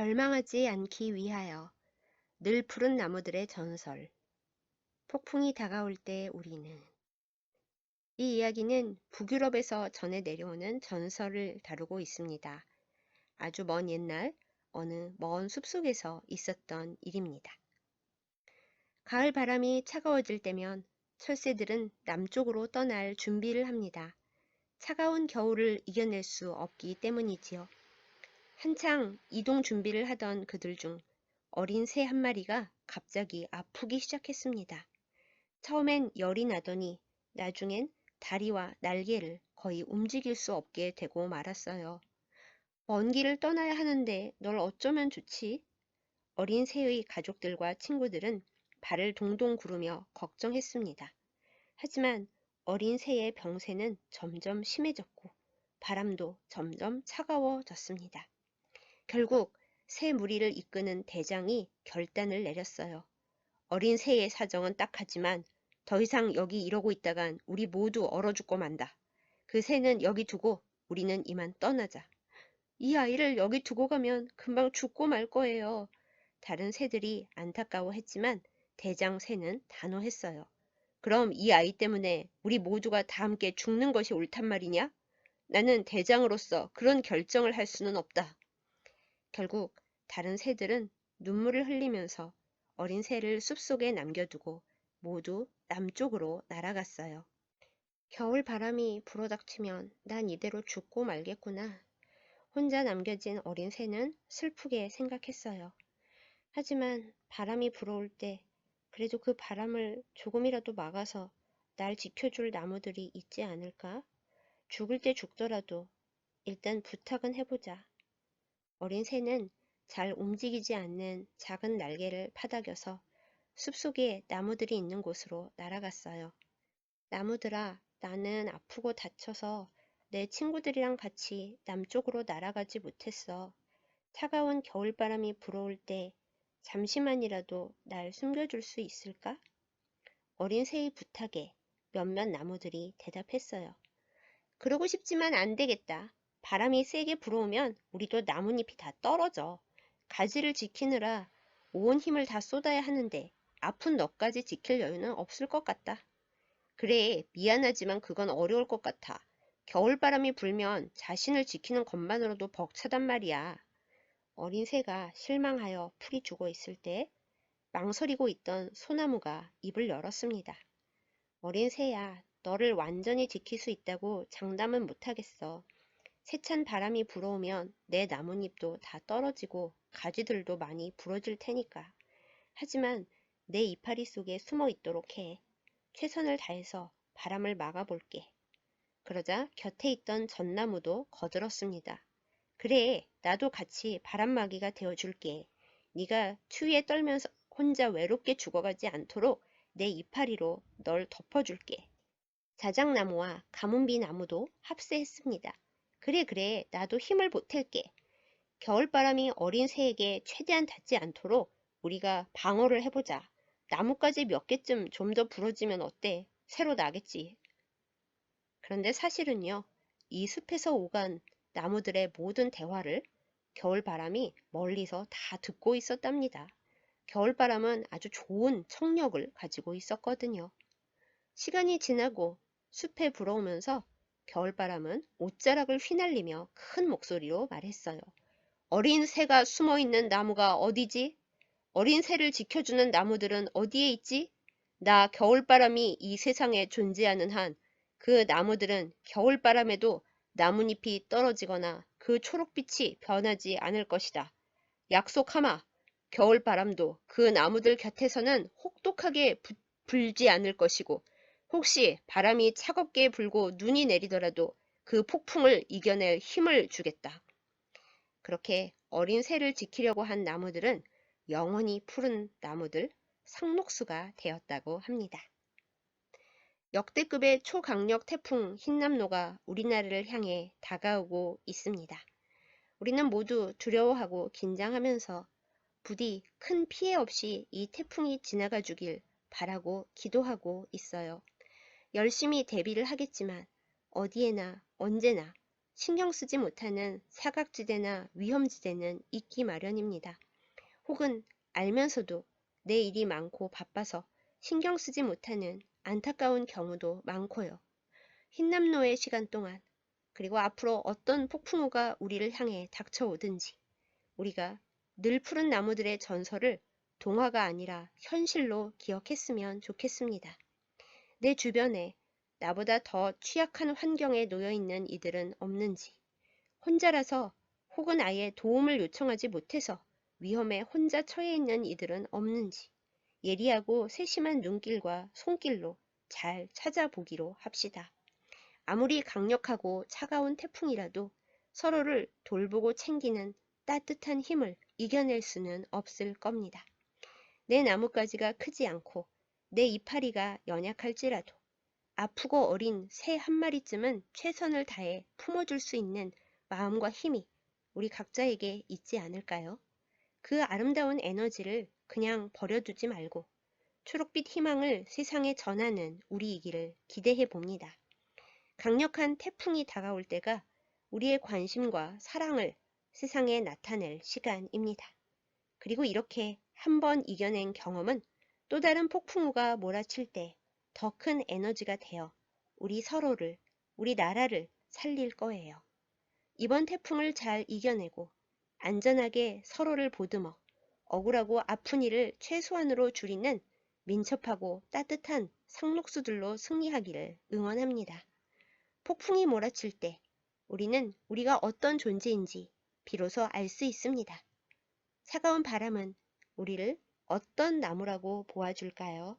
절망하지 않기 위하여 늘 푸른 나무들의 전설. 폭풍이 다가올 때 우리는 이 이야기는 북유럽에서 전해 내려오는 전설을 다루고 있습니다. 아주 먼 옛날 어느 먼 숲속에서 있었던 일입니다. 가을 바람이 차가워질 때면 철새들은 남쪽으로 떠날 준비를 합니다. 차가운 겨울을 이겨낼 수 없기 때문이지요. 한창 이동 준비를 하던 그들 중 어린 새 한 마리가 갑자기 아프기 시작했습니다. 처음엔 열이 나더니 나중엔 다리와 날개를 거의 움직일 수 없게 되고 말았어요. 먼 길을 떠나야 하는데 널 어쩌면 좋지? 어린 새의 가족들과 친구들은 발을 동동 구르며 걱정했습니다. 하지만 어린 새의 병세는 점점 심해졌고 바람도 점점 차가워졌습니다. 결국 새 무리를 이끄는 대장이 결단을 내렸어요. 어린 새의 사정은 딱하지만 더 이상 여기 이러고 있다간 우리 모두 얼어 죽고 만다. 그 새는 여기 두고 우리는 이만 떠나자. 이 아이를 여기 두고 가면 금방 죽고 말 거예요. 다른 새들이 안타까워했지만 대장 새는 단호했어요. 그럼 이 아이 때문에 우리 모두가 다 함께 죽는 것이 옳단 말이냐? 나는 대장으로서 그런 결정을 할 수는 없다. 결국 다른 새들은 눈물을 흘리면서 어린 새를 숲속에 남겨두고 모두 남쪽으로 날아갔어요. 겨울 바람이 불어닥치면 난 이대로 죽고 말겠구나. 혼자 남겨진 어린 새는 슬프게 생각했어요. 하지만 바람이 불어올 때 그래도 그 바람을 조금이라도 막아서 날 지켜줄 나무들이 있지 않을까? 죽을 때 죽더라도 일단 부탁은 해보자. 어린 새는 잘 움직이지 않는 작은 날개를 파닥여서 숲속에 나무들이 있는 곳으로 날아갔어요. 나무들아, 나는 아프고 다쳐서 내 친구들이랑 같이 남쪽으로 날아가지 못했어. 차가운 겨울바람이 불어올 때 잠시만이라도 날 숨겨줄 수 있을까? 어린 새의 부탁에 몇몇 나무들이 대답했어요. 그러고 싶지만 안 되겠다. 바람이 세게 불어오면 우리도 나뭇잎이 다 떨어져. 가지를 지키느라 온 힘을 다 쏟아야 하는데 아픈 너까지 지킬 여유는 없을 것 같다. 그래, 미안하지만 그건 어려울 것 같아. 겨울바람이 불면 자신을 지키는 것만으로도 벅차단 말이야. 어린 새가 실망하여 풀이 죽어 있을 때 망설이고 있던 소나무가 입을 열었습니다. 어린 새야, 너를 완전히 지킬 수 있다고 장담은 못하겠어. 세찬 바람이 불어오면 내 나뭇잎도 다 떨어지고 가지들도 많이 부러질 테니까. 하지만 내 이파리 속에 숨어 있도록 해. 최선을 다해서 바람을 막아볼게. 그러자 곁에 있던 전나무도 거들었습니다. 그래, 나도 같이 바람막이가 되어줄게. 네가 추위에 떨면서 혼자 외롭게 죽어가지 않도록 내 이파리로 널 덮어줄게. 자작나무와 가문비 나무도 합세했습니다. 그래, 그래, 나도 힘을 보탤게. 겨울바람이 어린 새에게 최대한 닿지 않도록 우리가 방어를 해보자. 나뭇가지 몇 개쯤 좀 더 부러지면 어때? 새로 나겠지. 그런데 사실은요, 이 숲에서 오간 나무들의 모든 대화를 겨울바람이 멀리서 다 듣고 있었답니다. 겨울바람은 아주 좋은 청력을 가지고 있었거든요. 시간이 지나고 숲에 불어오면서 겨울바람은 옷자락을 휘날리며 큰 목소리로 말했어요. 어린 새가 숨어 있는 나무가 어디지? 어린 새를 지켜주는 나무들은 어디에 있지? 나 겨울바람이 이 세상에 존재하는 한 그 나무들은 겨울바람에도 나뭇잎이 떨어지거나 그 초록빛이 변하지 않을 것이다. 약속하마. 겨울바람도 그 나무들 곁에서는 혹독하게 부, 불지 않을 것이고 혹시 바람이 차갑게 불고 눈이 내리더라도 그 폭풍을 이겨낼 힘을 주겠다. 그렇게 어린 새를 지키려고 한 나무들은 영원히 푸른 나무들 상록수가 되었다고 합니다. 역대급의 초강력 태풍 흰남노가 우리나라를 향해 다가오고 있습니다. 우리는 모두 두려워하고 긴장하면서 부디 큰 피해 없이 이 태풍이 지나가 주길 바라고 기도하고 있어요. 열심히 대비를 하겠지만 어디에나 언제나 신경 쓰지 못하는 사각지대나 위험지대는 있기 마련입니다. 혹은 알면서도 내 일이 많고 바빠서 신경 쓰지 못하는 안타까운 경우도 많고요. 흰남노의 시간 동안 그리고 앞으로 어떤 폭풍우가 우리를 향해 닥쳐오든지 우리가 늘 푸른 나무들의 전설을 동화가 아니라 현실로 기억했으면 좋겠습니다. 내 주변에 나보다 더 취약한 환경에 놓여 있는 이들은 없는지, 혼자라서 혹은 아예 도움을 요청하지 못해서 위험에 혼자 처해 있는 이들은 없는지, 예리하고 세심한 눈길과 손길로 잘 찾아보기로 합시다. 아무리 강력하고 차가운 태풍이라도 서로를 돌보고 챙기는 따뜻한 힘을 이겨낼 수는 없을 겁니다. 내 나뭇가지가 크지 않고 내 이파리가 연약할지라도 아프고 어린 새 한 마리쯤은 최선을 다해 품어줄 수 있는 마음과 힘이 우리 각자에게 있지 않을까요? 그 아름다운 에너지를 그냥 버려두지 말고 초록빛 희망을 세상에 전하는 우리이기를 기대해 봅니다. 강력한 태풍이 다가올 때가 우리의 관심과 사랑을 세상에 나타낼 시간입니다. 그리고 이렇게 한 번 이겨낸 경험은 또 다른 폭풍우가 몰아칠 때 더 큰 에너지가 되어 우리 서로를, 우리 나라를 살릴 거예요. 이번 태풍을 잘 이겨내고 안전하게 서로를 보듬어 억울하고 아픈 일을 최소한으로 줄이는 민첩하고 따뜻한 상록수들로 승리하기를 응원합니다. 폭풍이 몰아칠 때 우리는 우리가 어떤 존재인지 비로소 알 수 있습니다. 차가운 바람은 우리를 어떤 나무라고 보아줄까요?